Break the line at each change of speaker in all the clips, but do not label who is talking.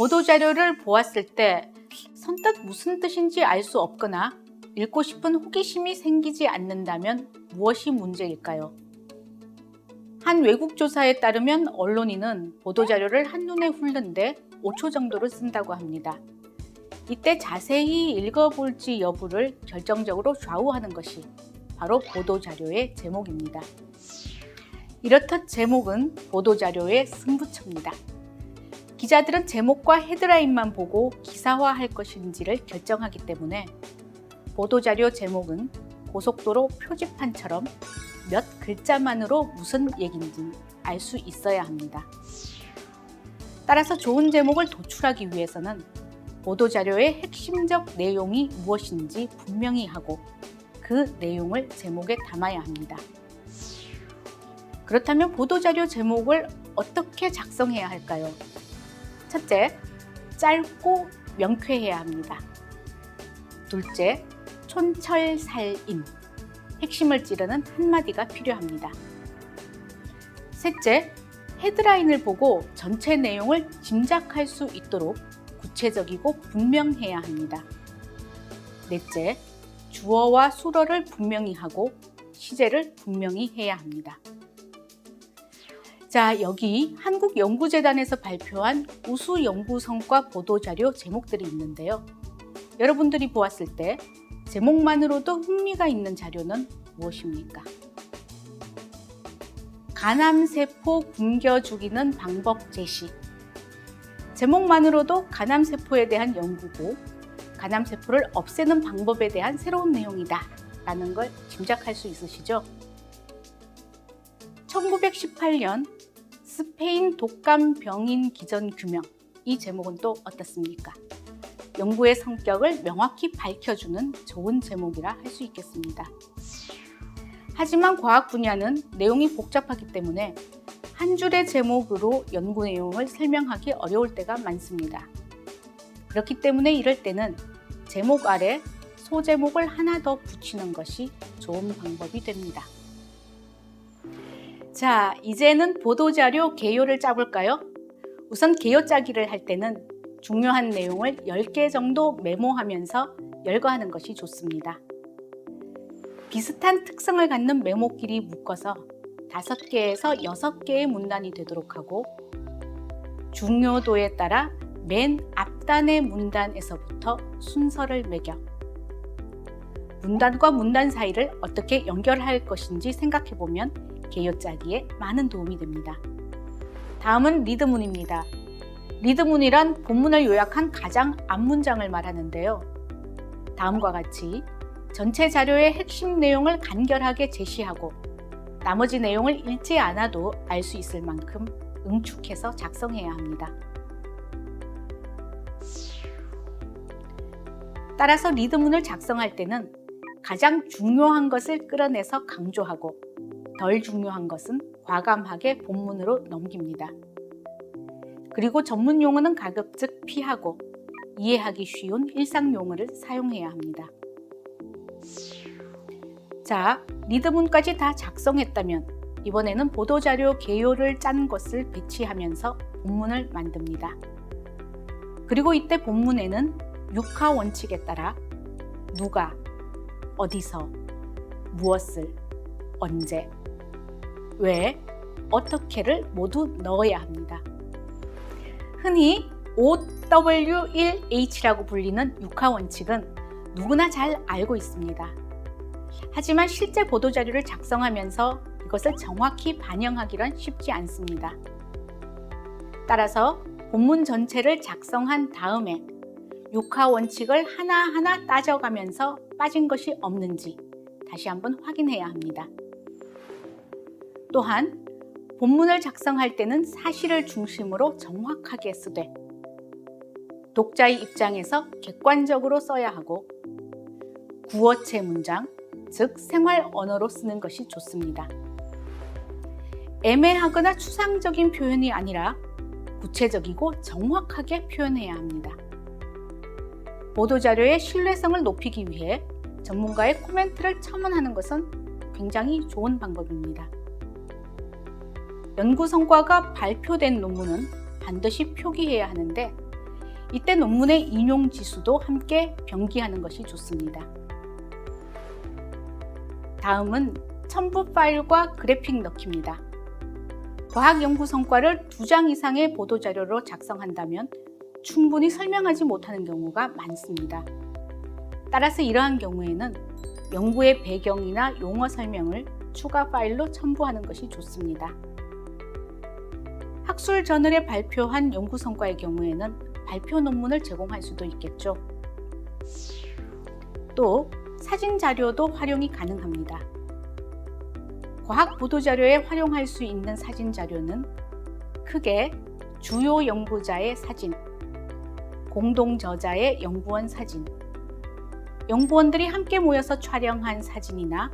보도자료를 보았을 때 선뜻 무슨 뜻인지 알 수 없거나 읽고 싶은 호기심이 생기지 않는다면 무엇이 문제일까요? 한 외국 조사에 따르면 언론인은 보도자료를 한눈에 훑는데 5초 정도를 쓴다고 합니다. 이때 자세히 읽어볼지 여부를 결정적으로 좌우하는 것이 바로 보도자료의 제목입니다. 이렇듯 제목은 보도자료의 승부처입니다. 기자들은 제목과 헤드라인만 보고 기사화할 것인지를 결정하기 때문에 보도자료 제목은 고속도로 표지판처럼 몇 글자만으로 무슨 얘기인지 알 수 있어야 합니다. 따라서 좋은 제목을 도출하기 위해서는 보도자료의 핵심적 내용이 무엇인지 분명히 하고 그 내용을 제목에 담아야 합니다. 그렇다면 보도자료 제목을 어떻게 작성해야 할까요? 첫째, 짧고 명쾌해야 합니다. 둘째, 촌철살인. 핵심을 찌르는 한마디가 필요합니다. 셋째, 헤드라인을 보고 전체 내용을 짐작할 수 있도록 구체적이고 분명해야 합니다. 넷째, 주어와 수어를 분명히 하고 시제를 분명히 해야 합니다. 자, 여기 한국연구재단에서 발표한 우수 연구 성과 보도자료 제목들이 있는데요. 여러분들이 보았을 때 제목만으로도 흥미가 있는 자료는 무엇입니까? 간암세포 굶겨 죽이는 방법 제시. 제목만으로도 간암세포에 대한 연구고, 간암세포를 없애는 방법에 대한 새로운 내용이다. 라는 걸 짐작할 수 있으시죠? 1918년 스페인 독감 병인 기전 규명. 이 제목은 또 어떻습니까? 연구의 성격을 명확히 밝혀주는 좋은 제목이라 할 수 있겠습니다. 하지만 과학 분야는 내용이 복잡하기 때문에 한 줄의 제목으로 연구 내용을 설명하기 어려울 때가 많습니다. 그렇기 때문에 이럴 때는 제목 아래 소제목을 하나 더 붙이는 것이 좋은 방법이 됩니다. 자, 이제는 보도자료 개요를 짜볼까요? 우선 개요 짜기를 할 때는 중요한 내용을 10개 정도 메모하면서 열거하는 것이 좋습니다. 비슷한 특성을 갖는 메모끼리 묶어서 5개에서 6개의 문단이 되도록 하고 중요도에 따라 맨 앞단의 문단에서부터 순서를 매겨 문단과 문단 사이를 어떻게 연결할 것인지 생각해 보면 개요 짜기에 많은 도움이 됩니다. 다음은 리드문입니다. 리드문이란 본문을 요약한 가장 앞문장을 말하는데요. 다음과 같이 전체 자료의 핵심 내용을 간결하게 제시하고 나머지 내용을 읽지 않아도 알 수 있을 만큼 응축해서 작성해야 합니다. 따라서 리드문을 작성할 때는 가장 중요한 것을 끌어내서 강조하고 덜 중요한 것은 과감하게 본문으로 넘깁니다. 그리고 전문 용어는 가급적 피하고 이해하기 쉬운 일상 용어를 사용해야 합니다. 자, 리드문까지 다 작성했다면 이번에는 보도자료 개요를 짠 것을 배치하면서 본문을 만듭니다. 그리고 이때 본문에는 육하 원칙에 따라 누가, 어디서, 무엇을, 언제, 왜, 어떻게를 모두 넣어야 합니다. 흔히 OW1H라고 불리는 육하 원칙은 누구나 잘 알고 있습니다. 하지만 실제 보도 자료를 작성하면서 이것을 정확히 반영하기란 쉽지 않습니다. 따라서 본문 전체를 작성한 다음에 육하 원칙을 하나하나 따져가면서 빠진 것이 없는지 다시 한번 확인해야 합니다. 또한 본문을 작성할 때는 사실을 중심으로 정확하게 쓰되 독자의 입장에서 객관적으로 써야 하고 구어체 문장, 즉 생활 언어로 쓰는 것이 좋습니다. 애매하거나 추상적인 표현이 아니라 구체적이고 정확하게 표현해야 합니다. 보도자료의 신뢰성을 높이기 위해 전문가의 코멘트를 첨언하는 것은 굉장히 좋은 방법입니다. 연구 성과가 발표된 논문은 반드시 표기해야 하는데 이때 논문의 인용 지수도 함께 병기하는 것이 좋습니다. 다음은 첨부 파일과 그래픽 넣기입니다. 과학 연구 성과를 두 장 이상의 보도 자료로 작성한다면 충분히 설명하지 못하는 경우가 많습니다. 따라서 이러한 경우에는 연구의 배경이나 용어 설명을 추가 파일로 첨부하는 것이 좋습니다. 학술 저널에 발표한 연구 성과의 경우에는 발표 논문을 제공할 수도 있겠죠. 또 사진 자료도 활용이 가능합니다. 과학 보도 자료에 활용할 수 있는 사진 자료는 크게 주요 연구자의 사진, 공동 저자의 연구원 사진, 연구원들이 함께 모여서 촬영한 사진이나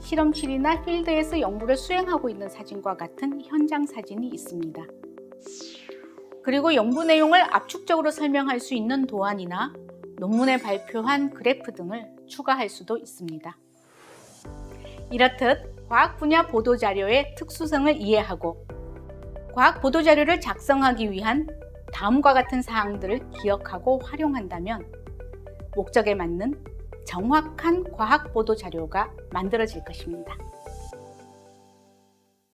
실험실이나 필드에서 연구를 수행하고 있는 사진과 같은 현장 사진이 있습니다. 그리고 연구 내용을 압축적으로 설명할 수 있는 도안이나 논문에 발표한 그래프 등을 추가할 수도 있습니다. 이렇듯 과학 분야 보도 자료의 특수성을 이해하고 과학 보도 자료를 작성하기 위한 다음과 같은 사항들을 기억하고 활용한다면 목적에 맞는 정확한 과학 보도 자료가 만들어질 것입니다.